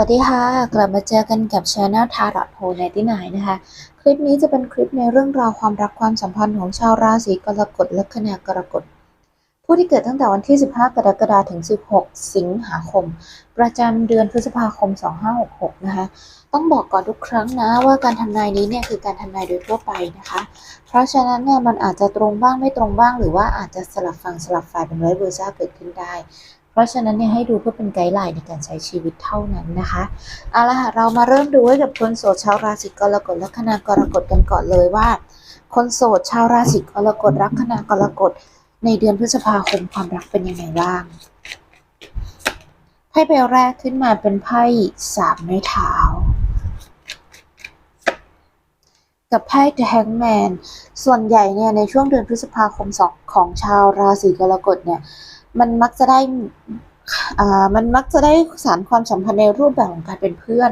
วัสดีค่ะ กลับมาเจอกันกับช anel ทาร์ h o ในที่ไหนนะคะ คลิปนี้จะเป็นคลิปในเรื่องราวความรักความสัมพันธ์ของชาวราศีกรกฎและคณะกรกฎ ผู้ที่เกิดตั้งแต่วันที่ 15 กรกฎาคมถึง 16 สิงหาคม ประจำเดือนพฤษภาคม 2566 นะคะ ต้องบอกก่อนทุกครั้งนะว่าการทำนายนี้เนี่ยคือการทำนายโดยทั่วไปนะคะ เพราะฉะนั้นเนี่ยมันอาจจะตรงบ้างไม่ตรงบ้าง หรือว่าอาจจะสลับฝั่งสลับฝ่ายเป็นไวเวอร์ซ่าเกิดขึ้นได้ เพราะฉะนั้นเนี่ยให้ดูเพื่อเป็นไกด์ไลน์ในการใช้ชีวิตเท่านั้นนะคะเอาละค่ะเรามาเริ่มดูให้กับคนโสดชาวราศีกรกฎและคณะกรกฎกันก่อนเลยว่า คนโสดชาวราศีกรกฎรักคณะกรกฎในเดือนพฤษภาคมความรักเป็นยังไงบ้างไพ่ใบแรกขึ้นมาเป็นไพ่สามไม้เท้ากับไพ่ The Hangman ส่วนใหญ่เนี่ยในช่วงเดือนพฤษภาคมสองของชาวราศีกรกฎเนี่ย มันมักจะได้อ่ามันมักจะได้สารความสัมพันธ์ในรูปแบบของการเป็นเพื่อน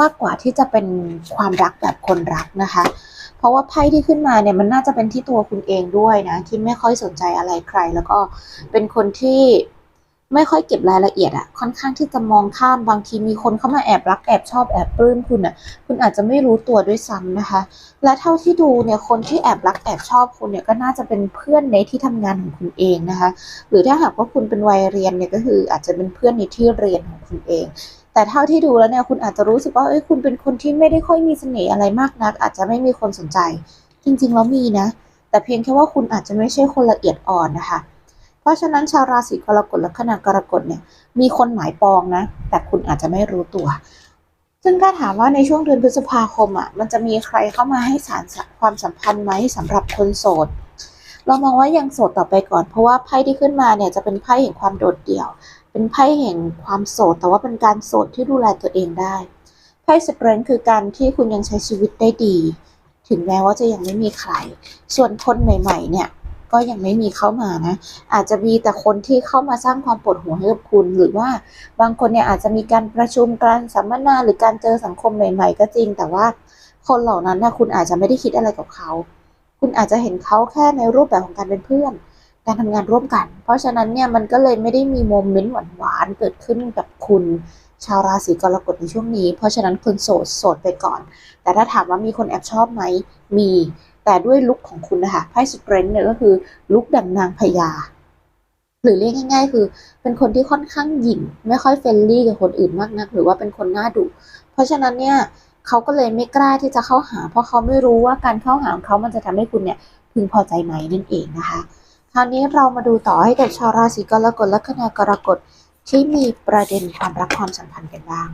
มากกว่าที่จะเป็นความรักแบบคนรักนะคะ เพราะว่าไพ่ที่ขึ้นมาเนี่ยมันน่าจะเป็นที่ตัวคุณเองด้วยนะที่ไม่ค่อยสนใจอะไรใคร แล้วก็เป็นคนที่ ไม่ค่อยเก็บรายละเอียดอะค่อนข้างที่จะมองข้ามบางทีมีคนเข้ามาแอบรักแอบชอบแอบปลื้มคุณอะคุณอาจจะไม่รู้ตัวด้วยซ้ำนะคะ และเท่าที่ดูเนี่ยคนที่แอบรักแอบชอบคุณเนี่ยก็น่าจะเป็นเพื่อนในที่ทำงานของคุณเองนะคะ หรือถ้าหากว่าคุณเป็นวัยเรียนเนี่ยก็คืออาจจะเป็นเพื่อนในที่เรียนของคุณเองแต่เท่าที่ดูแล้วเนี่ยคุณอาจจะรู้สึกว่าเอ้ยคุณเป็นคนที่ไม่ได้ค่อยมีเสน่ห์อะไรมากนัก อาจจะไม่มีคนสนใจ จริงๆแล้วมีนะ แต่เพียงแค่ว่าคุณอาจจะไม่ใช่คนละเอียดอ่อนนะคะ เพราะฉะนั้นชาวราศีกรกฎและคณะกรกฎเนี่ยมีคนหมายปองนะ แต่คุณอาจจะไม่รู้ตัว ซึ่งถ้าถามว่าในช่วงเดือนพฤษภาคมอะมันจะมีใครเข้ามาให้สารความสัมพันธ์ไหมสำหรับคนโสด เรามองว่ายังโสดต่อไปก่อน เพราะว่าไพ่ที่ขึ้นมาเนี่ยจะเป็นไพ่แห่งความโดดเดี่ยว เป็นไพ่แห่งความโสด แต่ว่าเป็นการโสดที่ดูแลตัวเองได้ไพ่สเตรนท์คือการที่คุณยังใช้ชีวิตได้ดี ถึงแม้ว่าจะยังไม่มีใคร ส่วนคนใหม่ ๆ เนี่ย ก็ยังไม่มีเข้ามานะ อาจจะมีแต่คนที่เข้ามาสร้างความปวดหัวให้กับคุณ หรือว่าบางคนเนี่ยอาจจะมีการประชุมการสัมมนาหรือการเจอสังคมใหม่ ๆ ก็จริง แต่ว่าคนเหล่านั้นนะคุณอาจจะไม่ได้คิดอะไรกับเขา คุณอาจจะเห็นเขาแค่ในรูปแบบของการเป็นเพื่อน การทำงานร่วมกัน เพราะฉะนั้นเนี่ยมันก็เลยไม่ได้มีโมเมนต์หวานๆเกิดขึ้นกับคุณชาวราศีกรกฎในช่วงนี้ เพราะฉะนั้นคุณโสดโสดไปก่อน แต่ถ้าถามว่ามีคนแอบชอบไหมมี แต่ด้วยลุคของคุณนะคะไพ่สเตรนท์เนี่ยก็คือลุคดั่งนางพญาหรือเรียกง่าย ๆ คือ เป็นคนที่ค่อนข้างหยิ่ง ไม่ค่อยเฟรนลี่กับคนอื่นมากนัก หรือว่าเป็นคนหน้าดุเพราะฉะนั้นเนี่ยเขาก็เลยไม่กล้าที่จะเข้าหา เพราะเขาไม่รู้ว่าการเข้าหาของเขามันจะทำให้คุณเนี่ยพึงพอใจไหมนั่นเองนะคะ คราวนี้เรามาดูต่อให้กับชาวราศีกรกฎและคณะกรกฎที่มีประเด็นความรักความสัมพันธ์กันบ้าง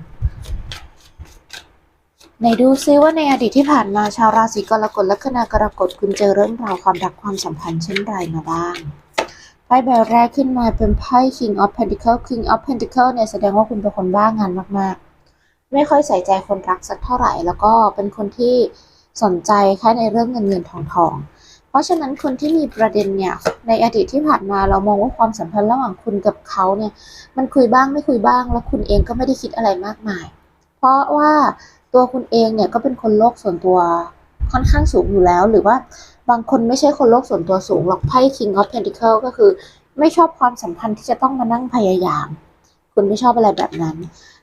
ในดูซิว่าในอดีตที่ผ่านมาชาวราศีกรกฎและคณะกรกฎคุณเจอเรื่องราวความรักความสัมพันธ์เช่นไรมาบ้างไพ่ใบแรกขึ้นมาเป็นไพ่ King of Pentacle King of Pentacle เนี่ยแสดงว่าคุณเป็นคนบ้างานมากๆ ไม่ค่อยใส่ใจคนรักสักเท่าไหร่ แล้วก็เป็นคนที่สนใจแค่ในเรื่องเงินเงินทองทองเพราะฉะนั้นคนที่มีประเด็นเนี่ยในอดีตที่ผ่านมาเรามองว่าความสัมพันธ์ระหว่างคุณกับเขาเนี่ยมันคุยบ้างไม่คุยบ้าง แล้วคุณเองก็ไม่ได้คิดอะไรมากมาย เพราะว่า ตัวคุณเองเนี่ยก็เป็นคนโลกส่วนตัวค่อนข้างสูงอยู่แล้ว หรือว่าบางคนไม่ใช่คนโลกส่วนตัวสูงหรอกไพ่ King of Pentacle ก็คือ ไม่ชอบความสัมพันธ์ที่จะต้องมานั่งพยายาม คุณไม่ชอบอะไรแบบนั้น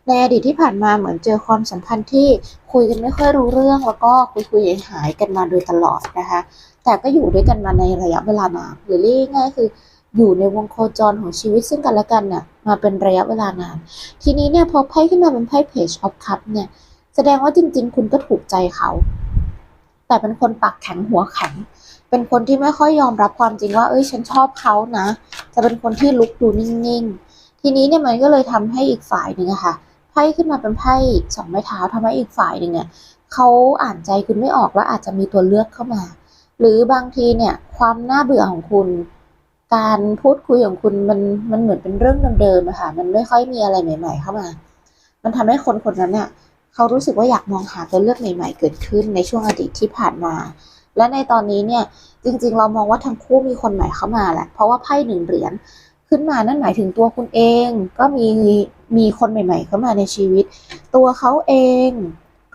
ในอดีตที่ผ่านมาเหมือนเจอความสัมพันธ์ที่คุยกันไม่ค่อยรู้เรื่อง แล้วก็คุยคุยหายกันมาโดยตลอดนะคะ แต่ก็อยู่ด้วยกันมาในระยะเวลานานหรือเรียกง่ายคืออยู่ในวงโคจรของชีวิตซึ่งกันและกันน่ะมาเป็นระยะเวลานาน ทีนี้เนี่ยพอไพ่ขึ้นมาเป็นไพ่ Page of Cup เนี่ย แสดงว่าจริง ๆ คุณก็ถูกใจเขา แต่เป็นคนปากแข็งหัวแข็ง เป็นคนที่ไม่ค่อยยอมรับความจริงว่า เอ้ย ฉันชอบเขานะ จะเป็นคนที่ลุกดูนิ่ง ๆ ทีนี้เนี่ยมันก็เลยทำให้อีกฝ่ายหนึ่งอะค่ะ ไพ่ขึ้นมาเป็นไพ่สองไม้เท้าทำให้อีกฝ่ายหนึ่งเนี่ยเขาอ่านใจคุณไม่ออกว่าอาจจะมีตัวเลือกเข้ามา หรือบางทีเนี่ย ความน่าเบื่อของคุณ การพูดคุยของคุณมันมันเหมือนเป็นเรื่องเดิมๆอะค่ะ มันไม่ค่อยมีอะไรใหม่ ๆ เข้ามา มันทำให้คนคนนั้นเนี่ย เขารู้สึกว่าอยากมองหาตัวเลือกใหม่ๆ เกิดขึ้นในช่วงอดีตที่ผ่านมา และในตอนนี้เนี่ยจริงๆ เรามองว่าทั้งคู่มีคนใหม่เข้ามาแหละ เพราะว่าไพ่หนึ่งเหรียญขึ้นมานั่นหมายถึงตัวคุณเอง ก็มีมีคนใหม่ๆ เข้ามาในชีวิต ตัวเขาเอง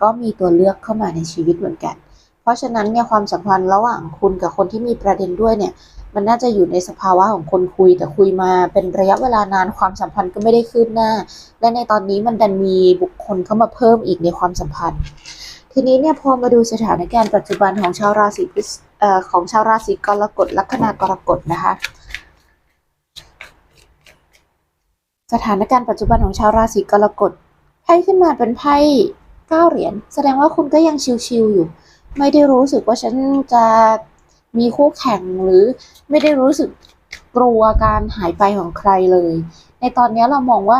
ก็มีตัวเลือกเข้ามาในชีวิตเหมือนกัน เพราะฉะนั้นเนี่ยความสัมพันธ์ระหว่างคุณกับคนที่มีประเด็นด้วยเนี่ย มันน่าจะอยู่ในสภาวะของคนคุยแต่คุยมาเป็นระยะเวลานานความสัมพันธ์ก็ไม่ได้คืบหน้า และในตอนนี้มันดันมีบุคคลเข้ามาเพิ่มอีกในความสัมพันธ์ ทีนี้เนี่ยพอมาดูสถานการณ์ปัจจุบันของชาวราศีพฤษของชาวราศีกรกฎลัคนากรกฎนะคะสถานการณ์ปัจจุบันของชาวราศีกรกฎไพ่ขึ้นมาเป็นไพ่เก้าเหรียญแสดงว่าคุณก็ยังชิวๆอยู่ ไม่ได้รู้สึกว่าฉันจะ มีคู่แข่งหรือไม่ได้รู้สึกกลัวการหายไปของใครเลย ในตอนนี้เรามองว่า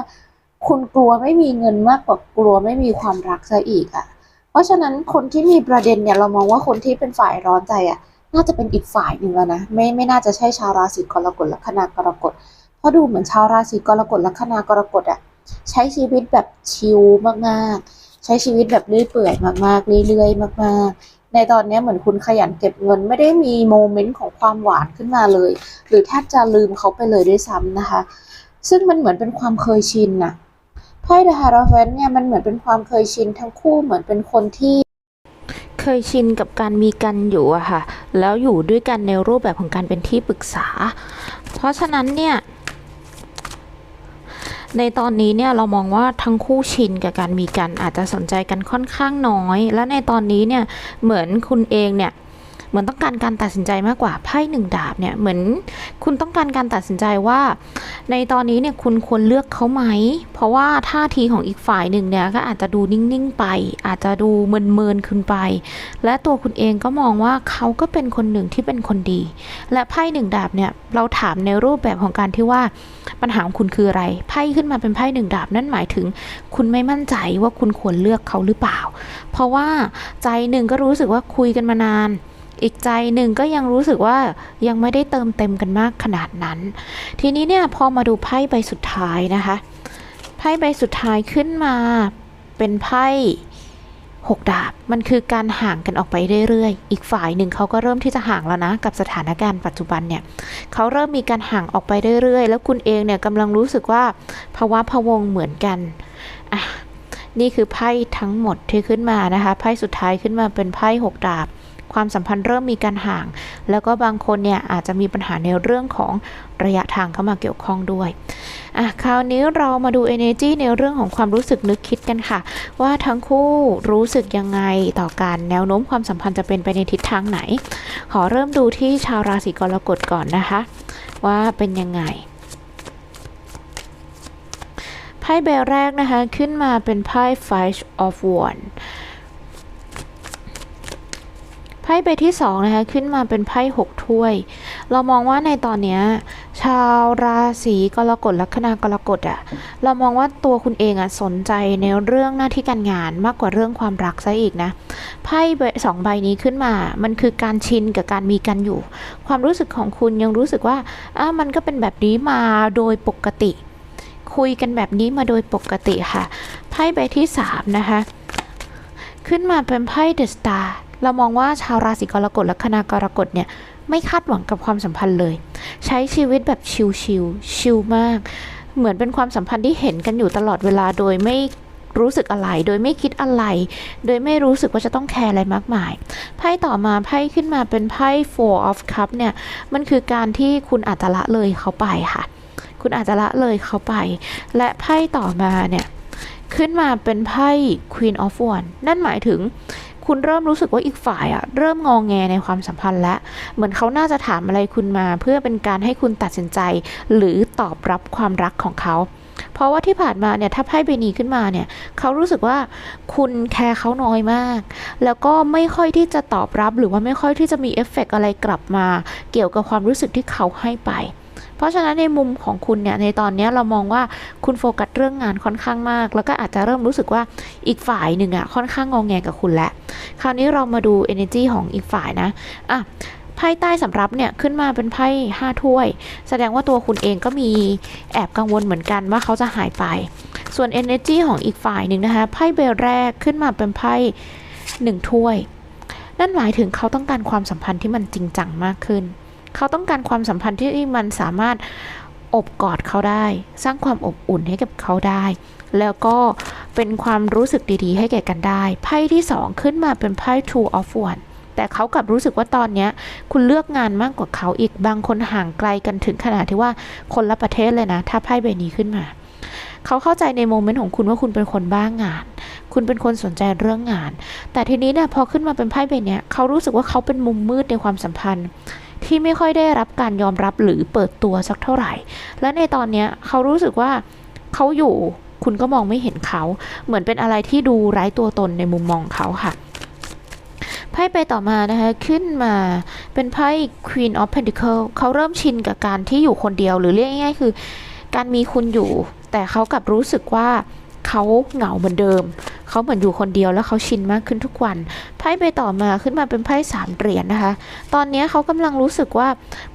คุณกลัวไม่มีเงินมากกว่ากลัวไม่มีความรักซะอีกอะ่ะ เพราะฉะนั้นคนที่มีประเด็นเนี่ยเรามองว่าคนที่เป็นฝ่ายร้อนใจอะ่ะ น่าจะเป็นอีกฝ่ายหนึ่งแล้วนะ ไม่ไม่น่าจะใช่ชาวราศีกรกฎลัคนากรกฎ เพราะดูเหมือนชาวราศีกรกฎลัคนากรกฎอะ่ะใช้ชีวิตแบบชิลมากๆ ใช้ชีวิตแบบเรื่อยเปื่อยมากๆ เรื่อยๆ มากๆ ในตอนนี้เหมือนคุณขยันเก็บเงินไม่ได้มีโมเมนต์ของความหวานขึ้นมาเลย หรือแทบจะลืมเขาไปเลยด้วยซ้ำนะคะ ซึ่งมันเหมือนเป็นความเคยชินนะไพ่เดอะฮาร์เฟนเนี่ยมันเหมือนเป็นความเคยชินทั้งคู่เหมือนเป็นคนที่เคยชินกับการมีกันอยู่อะค่ะ แล้วอยู่ด้วยกันในรูปแบบของการเป็นที่ปรึกษา เพราะฉะนั้นเนี่ย ในตอนนี้เนี่ยเรามองว่าทั้งคู่ชินกับการมีกันอาจจะสนใจกันค่อนข้างน้อย และในตอนนี้เนี่ยเหมือนคุณเองเนี่ย เหมือนต้องการการตัดสินใจมากกว่าไพ่หนึ่งดาบเนี่ยเหมือนคุณต้องการการตัดสินใจว่า ในตอนนี้เนี่ยคุณควรเลือกเขาไหม เพราะว่าท่าทีของอีกฝ่ายหนึ่งเนี่ยก็อาจจะดูนิ่งๆไป อาจจะดูเมินๆขึ้นไป และตัวคุณเองก็มองว่าเขาก็เป็นคนหนึ่งที่เป็นคนดี และไพ่หนึ่งดาบเนี่ยเราถามในรูปแบบของการที่ว่าปัญหาของคุณคืออะไรไพ่ขึ้นมาเป็นไพ่หนึ่งดาบนั่นหมายถึง คุณไม่มั่นใจว่าคุณควรเลือกเขาหรือเปล่า เพราะว่าใจหนึ่งก็รู้สึกว่าคุยกันมานาน อีกใจหนึ่งก็ยังรู้สึกว่ายังไม่ได้เติมเต็มกันมากขนาดนั้น ทีนี้เนี่ยพอมาดูไพ่ใบสุดท้ายนะคะไพ่ใบสุดท้ายขึ้นมาเป็นไพ่หกดาบ มันคือการห่างกันออกไปเรื่อยๆ อีกฝ่ายหนึ่งเขาก็เริ่มที่จะห่างแล้วนะ กับสถานการณ์ปัจจุบันเนี่ยเขาเริ่มมีการห่างออกไปเรื่อยๆ แล้วคุณเองเนี่ยกำลังรู้สึกว่าภาวะพะวงเหมือนกันอะนี่คือไพ่ทั้งหมดที่ขึ้นมานะคะ ไพ่สุดท้ายขึ้นมาเป็นไพ่หกดาบ ความสัมพันธ์เริ่มมีการห่าง แล้วก็บางคนเนี่ยอาจจะมีปัญหาในเรื่องของระยะทางเข้ามาเกี่ยวข้องด้วยอะคราวนี้เรามาดู energy ในเรื่องของความรู้สึกนึกคิดกันค่ะ ว่าทั้งคู่รู้สึกยังไงต่อกันแนวโน้มความสัมพันธ์จะเป็นไปในทิศทางไหน ขอเริ่มดูที่ชาวราศีกรกฎก่อนนะคะ ว่าเป็นยังไงไพ่ใบแรกนะคะ ขึ้นมาเป็นไพ่ Five of Wands ไพ่ใบที่สองนะคะขึ้นมาเป็นไพ่หกถ้วย เรามองว่าในตอนนี้ชาวราศีกรกฎลัคนากรกฎอะเรามองว่าตัวคุณเองอะสนใจในเรื่องหน้าที่การงานมากกว่าเรื่องความรักซะอีกนะไพ่ใบสองใบนี้ขึ้นมา มันคือการชินกับการมีกันอยู่ ความรู้สึกของคุณยังรู้สึกว่าอะมันก็เป็นแบบนี้มาโดยปกติ คุยกันแบบนี้มาโดยปกติค่ะไพ่ใบที่สามนะคะขึ้นมาเป็นไพ่เดอะสตาร์ เรามองว่าชาวราศีกรกฎและคณากรกฎเนี่ยไม่คาดหวังกับความสัมพันธ์เลย ใช้ชีวิตแบบชิลชิลชิลมาก เหมือนเป็นความสัมพันธ์ที่เห็นกันอยู่ตลอดเวลาโดยไม่รู้สึกอะไร โดยไม่คิดอะไร โดยไม่รู้สึกว่าจะต้องแคร์อะไรมากมาย ไพ่ต่อมาไพ่ขึ้นมาเป็นไพ่ four of cup เนี่ย มันคือการที่คุณอาจจะละเลยเขาไปค่ะ คุณอาจจะละเลยเขาไป และไพ่ต่อมาเนี่ย ขึ้นมาเป็นไพ่ Queen of Wands นั่นหมายถึง คุณเริ่มรู้สึกว่าอีกฝ่ายอะเริ่มงองแงในความสัมพันธ์แล้วเหมือนเขาน่าจะถามอะไรคุณมา เพื่อเป็นการให้คุณตัดสินใจ หรือตอบรับความรักของเขาเพราะว่าที่ผ่านมาเนี่ยถ้าไพ่ใบนีขึ้นมาเนี่ยเขารู้สึกว่าคุณแคร์เขาน้อยมาก แล้วก็ไม่ค่อยที่จะตอบรับหรือว่าไม่ค่อยที่จะมีเอฟเฟกต์อะไรกลับมา เกี่ยวกับความรู้สึกที่เขาให้ไป ราะฉะนั้นในมุมของคุณเนี่ยในตอนนี้เรามองว่าคุณโฟกัสเรื่องงานค่อนข้างมาก แล้วก็อาจจะเริ่มรู้สึกว่าอีกฝ่ายหนึ่งอะค่อนข้างงองแงกับคุณแล้วคราวนี้เรามาดู energy ของอีกฝ่ายนะอะไพ่ใต้สำรับเนี่ยขึ้นมาเป็นไพ่ห้าถ้วย แสดงว่าตัวคุณเองก็มีแอบกังวลเหมือนกันว่าเขาจะหายไป ส่วน energy ของอีกฝ่ายหนึ่งนะคะไพ่ใบลแรกขึ้นมาเป็นไพ่หนึ่งถ้วย นั่นหมายถึงเขาต้องการความสัมพันธ์ที่มันจริงจังมากขึ้น เขาต้องการความสัมพันธ์ที่มันสามารถอบกอดเขาได้ สร้างความอบอุ่นให้กับเขาได้ แล้วก็เป็นความรู้สึกดีๆ ให้แก่กันได้ ไพ่ที่สองขึ้นมาเป็นไพ่ Two of Wands แต่เขากลับรู้สึกว่าตอนนี้คุณเลือกงานมากกว่าเขาอีกบางคนห่างไกลกันถึงขนาดที่ว่าคนละประเทศเลยนะ ถ้าไพ่ใบนี้ขึ้นมา เขาเข้าใจในโมเมนต์ของคุณว่าคุณเป็นคนบ้างาน คุณเป็นคนสนใจเรื่องงาน แต่ทีนี้เนี่ยพอขึ้นมาเป็นไพ่ใบนี้เขารู้สึกว่าเขาเป็นมุมมืดในความสัมพันธ์ ที่ไม่ค่อยได้รับการยอมรับหรือเปิดตัวสักเท่าไหร่ และในตอนนี้เขารู้สึกว่าเขาอยู่คุณก็มองไม่เห็นเขา เหมือนเป็นอะไรที่ดูไร้ตัวตนในมุมมองเขาค่ะไพ่ไปต่อมานะคะขึ้นมาเป็นไพ่ Queen of Pentacle เขาเริ่มชินกับการที่อยู่คนเดียวหรือเรียกง่ายๆคือ การมีคุณอยู่ แต่เขากลับรู้สึกว่าเขาเหงาเหมือนเดิม เขาเหมือนอยู่คนเดียวแล้วเขาชินมากขึ้นทุกวัน ไพ่ไปต่อมาขึ้นมาเป็นไพ่สามเหรียญนะคะ ตอนนี้เขากำลังรู้สึกว่า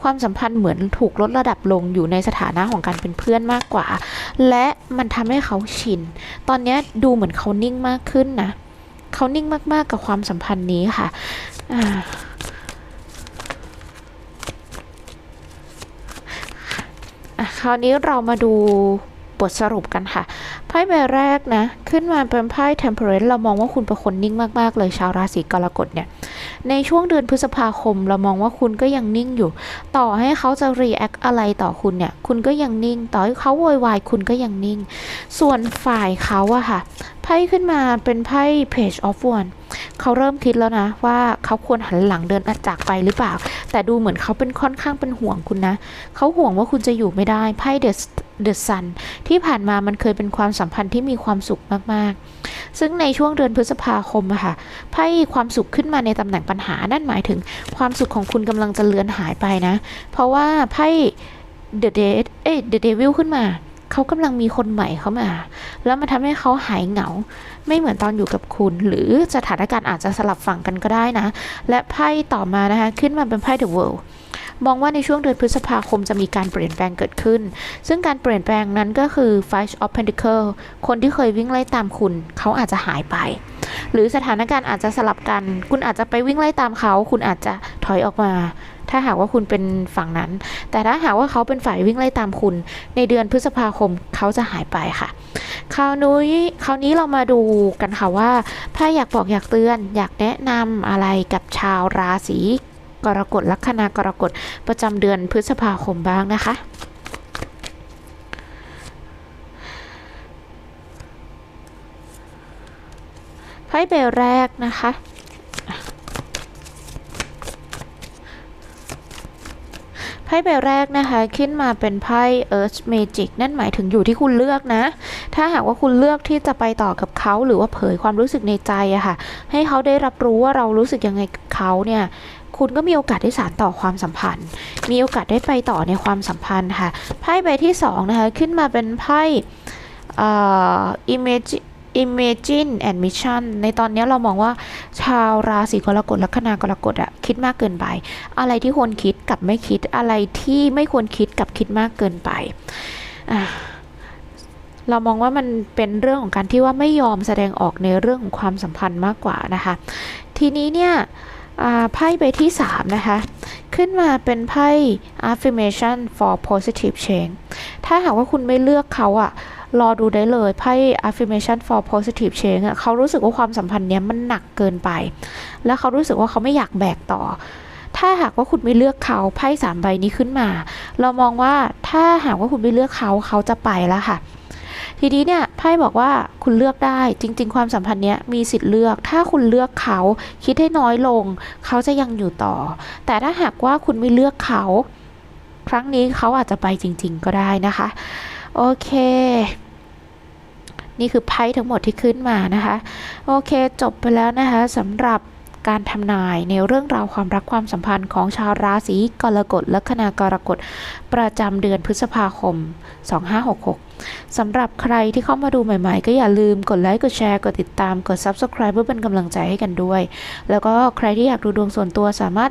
ความสัมพันธ์เหมือนถูกลดระดับลงอยู่ในสถานะของการเป็นเพื่อนมากกว่า และมันทำให้เขาชิน ตอนนี้ดูเหมือนเขานิ่งมากขึ้นนะเขานิ่งมาก ๆ กับความสัมพันธ์นี้ค่ะอะคราวนี้เรามาดูบทสรุปกันค่ะ พ่ใบแรกนะ ขึ้นมาเป็นไพ่ temperance เรามองว่าคุณเป็นคนนิ่งมาก ๆ เลยชาวราศีกรกฎเนี่ย ในช่วงเดือนพฤษภาคม เรามองว่าคุณก็ยังนิ่งอยู่ ต่อให้เขาจะรีแอคอะไรต่อคุณเนี่ย คุณก็ยังนิ่ง ต่อให้เขาโวยวายคุณก็ยังนิ่ง ส่วนฝ่ายเขาอะค่ะ ไพ่ขึ้นมาเป็นไพ่ page of one เขาเริ่มคิดแล้วนะว่าเขาควรหันหลังเดินจากไปหรือเปล่า แต่ดูเหมือนเขาเป็นค่อนข้างเป็นห่วงคุณนะ เขาห่วงว่าคุณจะอยู่ไม่ได้ไพ่ the the sun ที่ผ่านมามันเคยเป็นความสัมพันธ์ที่มีความสุขมาก ๆ ซึ่งในช่วงเดือนพฤษภาคมอะค่ะไพ่ความสุขขึ้นมาในตำแหน่งปัญหา นั่นหมายถึงความสุขของคุณกำลังจะเลือนหายไปนะ เพราะว่าไพ่ the d e a เอ้ย the devil ขึ้นมา เขากำลังมีคนใหม่เข้ามา แล้วมันทำให้เขาหายเหงา ไม่เหมือนตอนอยู่กับคุณ หรือสถานการณ์อาจจะสลับฝั่งกันก็ได้นะ และไพ่ต่อมานะคะขึ้นมาเป็นไพ่ the world มองว่าในช่วงเดือนพฤษภาคมจะมีการเปลี่ยนแปลงเกิดขึ้น ซึ่งการเปลี่ยนแปลงนั้นก็คือ Five of Pentacle คนที่เคยวิ่งไล่ตามคุณ เขาอาจจะหายไป หรือสถานการณ์อาจจะสลับกัน คุณอาจจะไปวิ่งไล่ตามเขา คุณอาจจะถอยออกมา ถ้าหากว่าคุณเป็นฝั่งนั้น แต่ถ้าหากว่าเขาเป็นฝ่ายวิ่งไล่ตามคุณ ในเดือนพฤษภาคมเขาจะหายไปค่ะ คราวนี้คราวนี้เรามาดูกันค่ะว่าถ้าอยากบอกอยากเตือน อยากแนะนำอะไรกับชาวราศีกรกฎลัคนากรกฎประจำเดือนพฤษภาคมบ้างนะคะไพ่ใบลแรกนะคะ ไพ่ใบแรกนะคะขึ้นมาเป็นไพ่ Earth Magic นั่นหมายถึงอยู่ที่คุณเลือกนะ ถ้าหากว่าคุณเลือกที่จะไปต่อกับเขาหรือว่าเผยความรู้สึกในใจอะค่ะ ให้เขาได้รับรู้ว่าเรารู้สึกยังไงกับเขาเนี่ยคุณก็มีโอกาสได้สานต่อความสัมพันธ์ มีโอกาสได้ไปต่อในความสัมพันธ์ค่ะ ไพ่ใบที่สองนะคะ ขึ้นมาเป็นไพ่อ่อ image imagine and mission ในตอนนี้เรามองว่าชาวราศีกรกฎลัคนากรกฎอะคิดมากเกินไป อะไรที่ควรคิดกับไม่คิดอะไรที่ไม่ควรคิดกับคิดมากเกินไป เรามองว่ามันเป็นเรื่องของการที่ว่าไม่ยอมแสดงออกในเรื่องของความสัมพันธ์มากกว่านะคะ ทีนี้เนี่ยไพ่ใบที่ 3 นะคะ ขึ้นมาเป็นไพ่ affirmation for positive change ถ้าหากว่าคุณไม่เลือกเขาอะ รอดูได้เลยไพ่ affirmation for positive change อะเขารู้สึกว่าความสัมพันธ์เนี้ยมันหนักเกินไป แล้วเขารู้สึกว่าเขาไม่อยากแบกต่อ ถ้าหากว่าคุณไม่เลือกเขาไพ่สามใบนี้ขึ้นมา เรามองว่าถ้าหากว่าคุณไม่เลือกเขาเขาจะไปแล้วค่ะทีนี้เนี่ยไพ่บอกว่าคุณเลือกได้จริง ๆ ความสัมพันธ์เนี้ยมีสิทธิ์เลือก ถ้าคุณเลือกเขาคิดให้น้อยลง เขาจะยังอยู่ต่อ แต่ถ้าหากว่าคุณไม่เลือกเขา ครั้งนี้เขาอาจจะไปจริง ๆ ก็ได้นะคะ โอเคนี่คือไพ่ทั้งหมดที่ขึ้นมานะคะ โอเคจบไปแล้วนะคะสำหรับการทำนายในเรื่องราวความรักความสัมพันธ์ของชาวราศีกรกฎและคณากรกฎประจำเดือนพฤษภาคม 2566 สำหรับใครที่เข้ามาดูใหม่ๆ ก็อย่าลืมกดไลค์ กดแชร์ กดติดตาม กด Subscribe เพื่อเป็นกำลังใจให้กันด้วย แล้วก็ใครที่อยากดูดวงส่วนตัวสามารถ